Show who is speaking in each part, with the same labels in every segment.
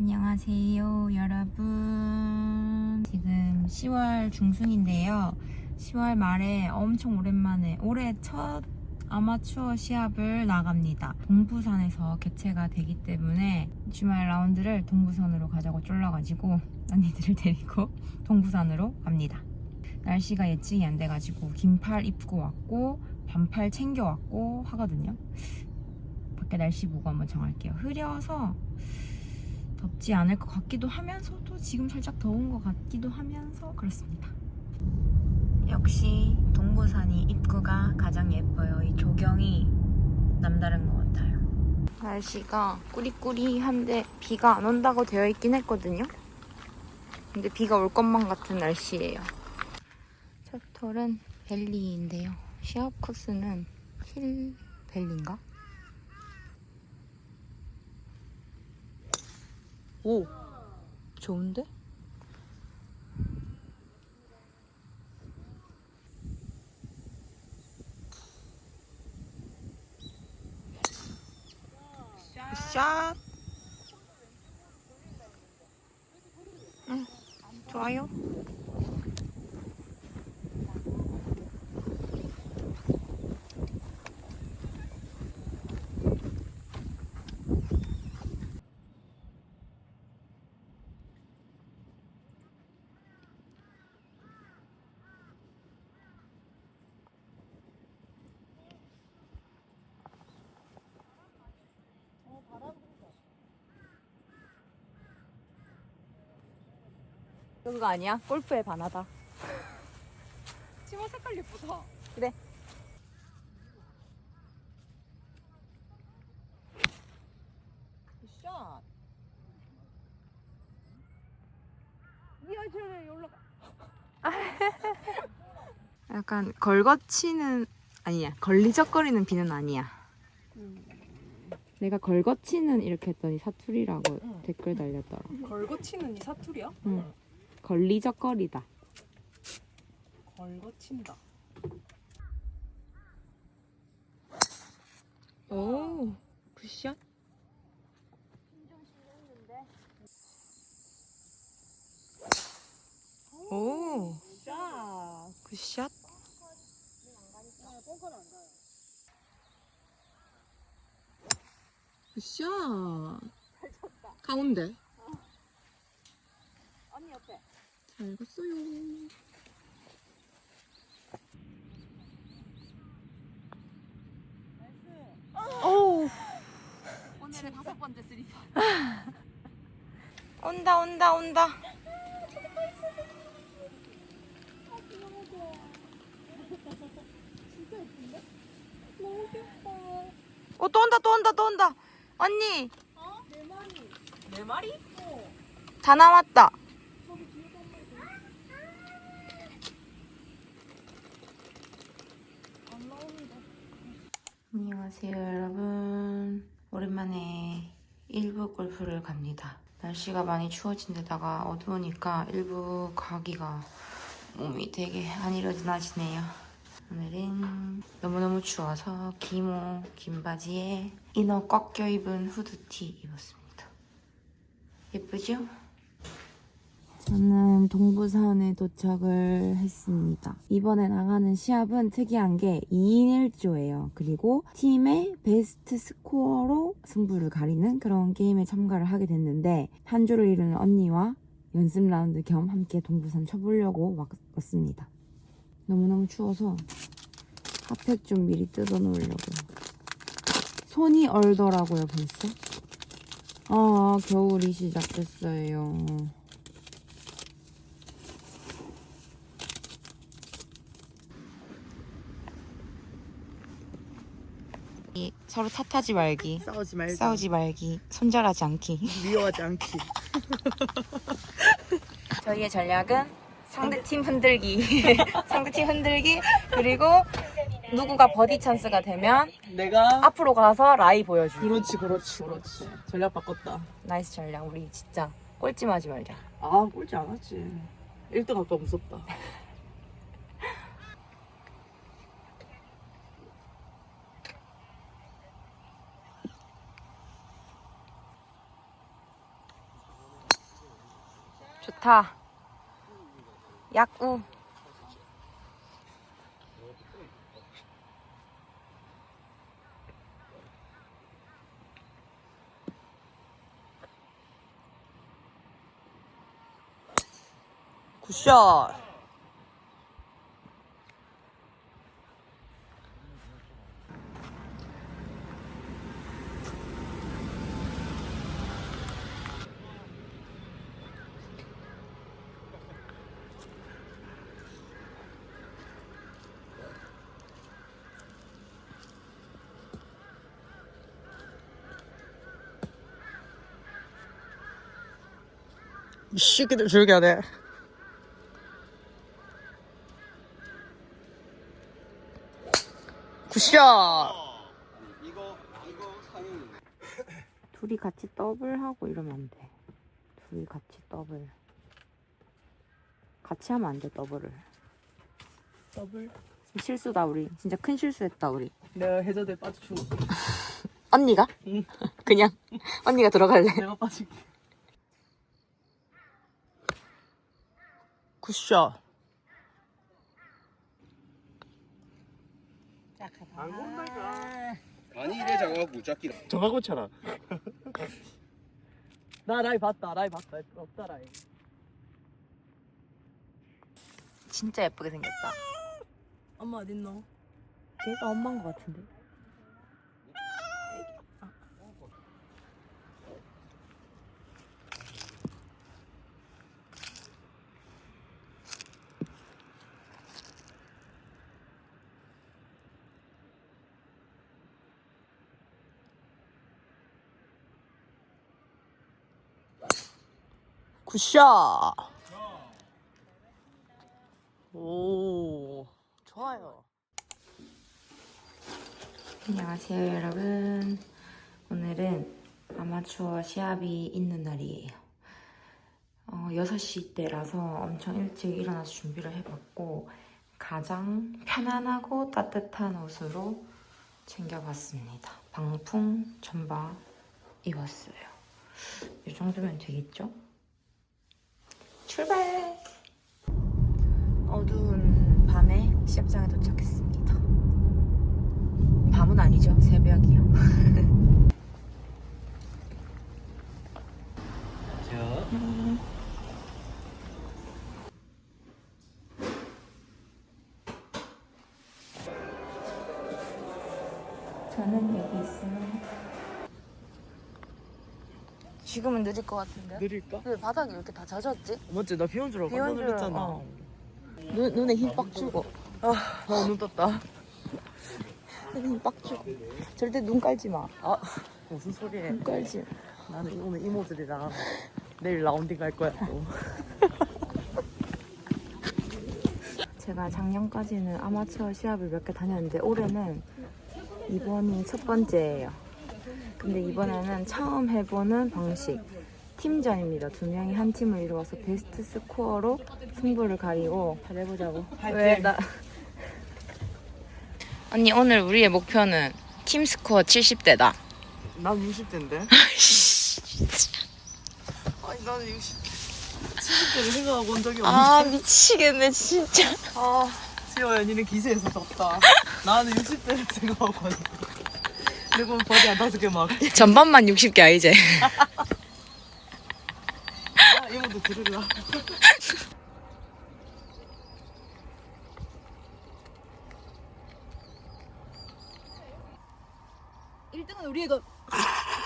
Speaker 1: 안녕하세요, 여러분. 지금 10월 중순인데요. 10월 말에 엄청 오랜만에 올해 첫 아마추어 시합을 나갑니다. 동부산에서 개최가 되기 때문에 주말 라운드를 동부산으로 가자고 쫄라가지고 언니들을 데리고 동부산으로 갑니다. 날씨가 예측이 안 돼가지고 긴팔 입고 왔고 반팔 챙겨왔고 하거든요. 밖에 날씨 보고 한번 정할게요. 흐려서 덥지 않을 것 같기도 하면서도 지금 살짝 더운 것 같기도 하면서 그렇습니다. 역시 동부산이 입구가 가장 예뻐요. 이 조경이 남다른 것 같아요. 날씨가 꾸리꾸리한데 비가 안 온다고 되어 있긴 했거든요. 근데 비가 올 것만 같은 날씨예요. 첫 톨은 벨리인데요. 시합 코스는 힐 벨리인가? 오! 좋은데? 샷! 응, 좋아요. 그거 아니야? 골프의 반하다.
Speaker 2: 치마 색깔 예쁘다.
Speaker 1: 그래.
Speaker 2: 샷. 쟤 올라가.
Speaker 1: 약간 걸거치는 아니야. 걸리적거리는 비는 아니야. 내가 걸거치는 이렇게 했더니 사투리라고
Speaker 2: 응.
Speaker 1: 댓글 달렸더라.
Speaker 2: 걸고 치는 이 사투리야?
Speaker 1: 응. 걸리적거리다.
Speaker 2: 걸고 친다.
Speaker 1: 오, 굿샷. 오,
Speaker 2: 샷.
Speaker 1: 굿샷. 굿샷. 가운데.
Speaker 2: 언니 옆에.
Speaker 1: 잘. 오,
Speaker 2: 오늘의 다섯 번째 스리퍼.
Speaker 1: 온다, 온다, 온다. 어, 또 온다, 또 온다, 또 온다. 언니,
Speaker 2: 네 마리?
Speaker 1: 다 남았다. 안녕하세요, 여러분. 오랜만에 일부 골프를 갑니다. 날씨가 많이 추워진 데다가 어두우니까 일부 가기가 몸이 되게 안일어지네요. 오늘은 너무너무 추워서 기모 긴 바지에 이너 꺾여 입은 후드티 입었습니다. 예쁘죠? 저는 동부산에 도착을 했습니다. 이번에 나가는 시합은 특이한 게 2인 1조예요. 그리고 팀의 베스트 스코어로 승부를 가리는 그런 게임에 참가를 하게 됐는데 한 주를 이루는 언니와 연습 라운드 겸 함께 동부산 쳐보려고 왔습니다. 너무너무 추워서 핫팩 좀 미리 뜯어 놓으려고요. 손이 얼더라고요, 벌써. 아, 겨울이 시작됐어요. 이 서로 탓하지 말기,
Speaker 2: 싸우지 말고.
Speaker 1: 싸우지 말기, 손절하지 않기.
Speaker 2: 미워하지 않기.
Speaker 1: 저희의 전략은 상대 팀 흔들기, 상대 팀 흔들기, 그리고 누구가 버디 찬스가 되면
Speaker 2: 내가.
Speaker 1: 앞으로 가서 라이 보여주기.
Speaker 2: 그렇지, 그렇지, 그렇지. 전략 바꿨다.
Speaker 1: 나이스 전략. 우리 진짜 꼴찌 하지 말자.
Speaker 2: 아, 꼴찌 안 하지. 1등 아까 무섭다.
Speaker 1: 좋다. 약우.
Speaker 2: 굿샷. 이 새끼들 조용히 하네. 굿샷.
Speaker 1: 둘이 같이 더블 하고 이러면 안 돼. 둘이 같이 더블. 같이 하면 안 돼, 더블을.
Speaker 2: 더블.
Speaker 1: 실수다, 우리. 진짜 큰 실수했다, 우리.
Speaker 2: 내가 해저대 빠져 죽어.
Speaker 1: 언니가?
Speaker 2: 응.
Speaker 1: 그냥 언니가 들어갈래.
Speaker 2: 내가 빠질게. 굿샷.
Speaker 3: 안 건다니까 아니 이래 작아갖고 짝기라
Speaker 2: 정하고 차라. 나 라이 봤다. 라이 봤다. 없다 라이.
Speaker 1: 진짜 예쁘게 생겼다.
Speaker 2: 엄마 어딨노?
Speaker 1: 걔가 엄마인 것 같은데.
Speaker 2: 굿샷. 오, 좋아요.
Speaker 1: 안녕하세요, 여러분. 오늘은 아마추어 시합이 있는 날이에요. 어, 6시 때라서 엄청 일찍 일어나서 준비를 해봤고, 가장 편안하고 따뜻한 옷으로 챙겨봤습니다. 방풍 전바 입었어요. 이 정도면 되겠죠? 출발! 어두운 밤에 시합장에 도착했습니다. 밤은 아니죠. 새벽이요. 저 지금은 느릴 것 같은데?
Speaker 2: 느릴까?
Speaker 1: 왜 바닥이 왜 이렇게 다 젖었지?
Speaker 2: 맞지? 나 비 온 줄 알고 깜짝
Speaker 1: 줄
Speaker 2: 놀랐잖아.
Speaker 1: 알고. 눈, 눈에 힘 빡 주고.
Speaker 2: 아, 나눈 떴다.
Speaker 1: 눈에 힘빡 주고. 절대 눈 깔지 마.
Speaker 2: 아, 무슨 소리해.
Speaker 1: 눈 깔지 마.
Speaker 2: 나는 오늘 이모들이랑 내일 라운딩 갈 거야 또.
Speaker 1: 제가 작년까지는 아마추어 시합을 몇 개 다녔는데 올해는 이번이 첫 번째예요. 근데 이번에는 처음 해보는 방식. 팀전입니다. 두 명이 한 팀을 이루어서 베스트 스코어로 승부를 가리고 잘해보자고.
Speaker 2: 화이팅!
Speaker 1: 나... 언니 오늘 우리의 목표는 팀 스코어 70대다.
Speaker 2: 난 60대인데. 아니 나는 60. 70대를 생각하고 온 적이 없는데.
Speaker 1: 아 미치겠네 진짜.
Speaker 2: 아, 수여야, 니는 기세에서 졌다. 나는 60대를 생각하고 왔는데. 그리고 버디 한 다섯 개 막.
Speaker 1: 전반만 60개 아니지?
Speaker 2: 아, 이모도 들으라.
Speaker 1: 우리가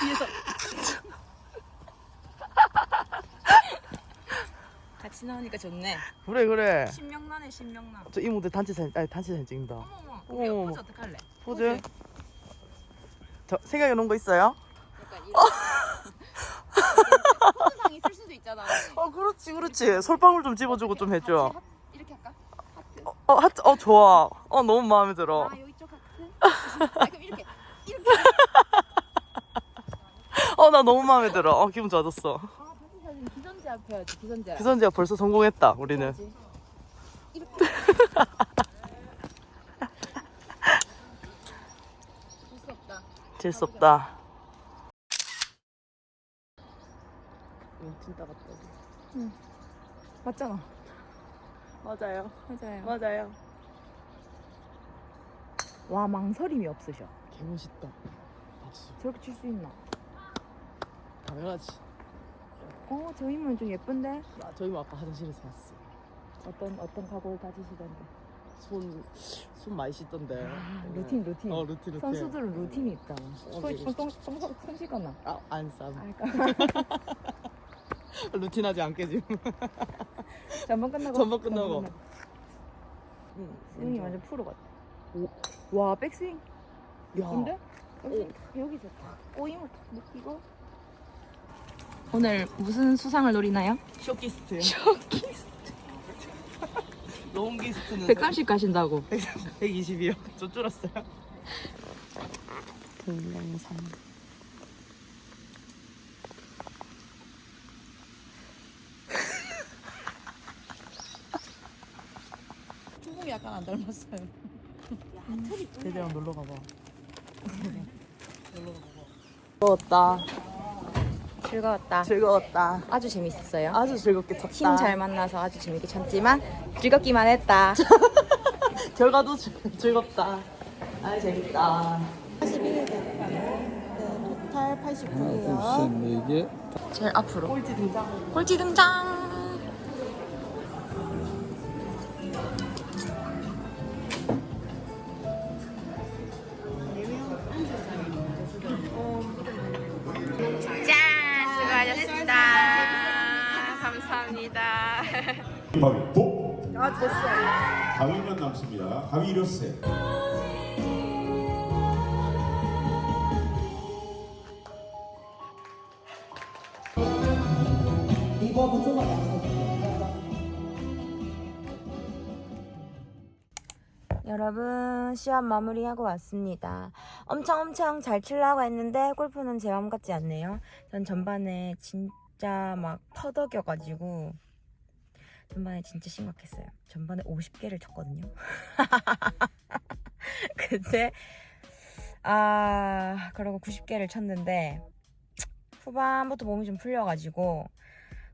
Speaker 1: 뒤에서 같이 나오니까 좋네.
Speaker 2: 그래, 그래.
Speaker 1: 신명나네 신명나.
Speaker 2: 저 이모들 단체 사진, 아니, 단체 사진 찍는다.
Speaker 1: 어머머.
Speaker 2: 우리 어머머. 포즈
Speaker 1: 어떡할래?
Speaker 2: 포즈. 저 생각해 놓은 거 있어요?
Speaker 1: 약간 이런. 포즈상 있을 수도 있잖아.
Speaker 2: 어, 그렇지, 그렇지. 솔방울 좀 집어주고 좀 해줘.
Speaker 1: 같이 하- 이렇게 할까? 하트.
Speaker 2: 어, 하트, 어, 좋아. 어, 너무 마음에 들어.
Speaker 1: 아 여기 쪽 하트. 아 그럼 이렇게 이렇게.
Speaker 2: 어, 나 너무 마음에 들어. 어, 기분 좋아졌어.
Speaker 1: 아 사진 기선제압 해야지 기선제압.
Speaker 2: 기선제가 벌써 성공했다, 우리는.
Speaker 1: 이렇게. 볼수 없다.
Speaker 2: 질수 없다. 응, 진짜 같다.
Speaker 1: 응. 맞잖아.
Speaker 2: 맞아요.
Speaker 1: 맞아요.
Speaker 2: 맞아요.
Speaker 1: 와 망설임이 없으셔.
Speaker 2: 개 멋있다. 박수.
Speaker 1: 저렇게 칠 수 있나?
Speaker 2: 당연하지.
Speaker 1: 어, 저 인물 좀 예쁜데?
Speaker 2: 나 저희 아까 화장실에서 봤어.
Speaker 1: 어떤 어떤 각오를 다지시던데?
Speaker 2: 손, 손 많이 씻던데.
Speaker 1: 아, 루틴 루틴.
Speaker 2: 어, 루틴, 루틴.
Speaker 1: 선수들은 루틴이 있다.
Speaker 2: 어,
Speaker 1: 손, 손, 손, 손, 손, 손 씻었나?
Speaker 2: 아, 안 쌈.
Speaker 1: 알까?
Speaker 2: 루틴하지 않게 지금.
Speaker 1: 전번 끝나고.
Speaker 2: 전번 끝나고. 응,
Speaker 1: 스윙이 완전 프로 같아. 오, 와 백스윙.
Speaker 2: 야.
Speaker 1: 근데 여기, 여기서 탁 꼬임을 탁 느끼고. 오늘 무슨 수상을 노리나요?
Speaker 2: 쇼키스트. 롱기스트는
Speaker 1: 130 가신다고.
Speaker 2: 120이요. 저 줄었어요. 동영상.
Speaker 1: 조금 약간 안 닮았어요.
Speaker 2: 대대랑 놀러 가봐.
Speaker 1: 즐거웠다. 즐거웠다.
Speaker 2: 즐거웠다.
Speaker 1: 아주 재밌었어요.
Speaker 2: 아주 즐겁게 쳤다.
Speaker 1: 팀 잘 만나서 아주 재밌게 쳤지만 즐겁기만 했다.
Speaker 2: 결과도 즐- 즐겁다. 아 재밌다.
Speaker 4: 81개. 네, 토탈 89개요.
Speaker 3: 4개
Speaker 1: 제일 앞으로.
Speaker 2: 꼴찌 등장.
Speaker 1: 꼴찌 등장. 짠! 수고하셨습니다. 감사합니다.
Speaker 5: 바위 복. 아 됐어요. 가위만 남습니다. 가위 이렇세.
Speaker 1: 여러분 시합 마무리하고 왔습니다. 엄청 엄청 잘 치려고 했는데 골프는 제 마음 같지 않네요. 전 전반에 진짜 막 터덕여가지고 전반에 진짜 심각했어요. 전반에 50개를 쳤거든요. 근데 아 그러고 90개를 쳤는데 후반부터 몸이 좀 풀려가지고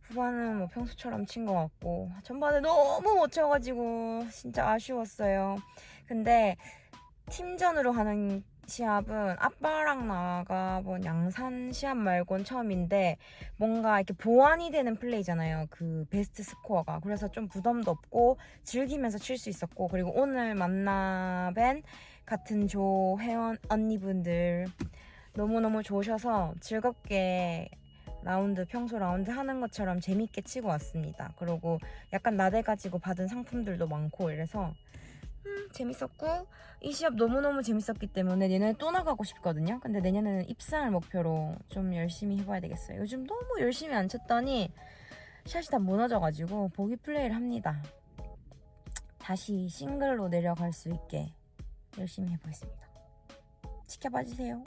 Speaker 1: 후반은 뭐 평소처럼 친 것 같고 전반에 너무 못 쳐가지고 진짜 아쉬웠어요. 근데 팀전으로 하는 시합은 아빠랑 나가본 양산 시합 말곤 처음인데 뭔가 이렇게 보완이 되는 플레이잖아요. 그 베스트 스코어가. 그래서 좀 부담도 없고 즐기면서 칠 수 있었고 그리고 오늘 만나뵌 같은 조 회원 언니분들 너무너무 좋으셔서 즐겁게 라운드 평소 라운드 하는 것처럼 재밌게 치고 왔습니다. 그리고 약간 나대가지고 받은 상품들도 많고 이래서 음, 재밌었고 이 시합 너무너무 재밌었기 때문에 내년에 또 나가고 싶거든요. 근데 내년에는 입상을 목표로 좀 열심히 해봐야 되겠어요. 요즘 너무 열심히 안 쳤더니 샷이 다 무너져가지고 보기 플레이를 합니다. 다시 싱글로 내려갈 수 있게 열심히 해보겠습니다. 지켜봐 주세요.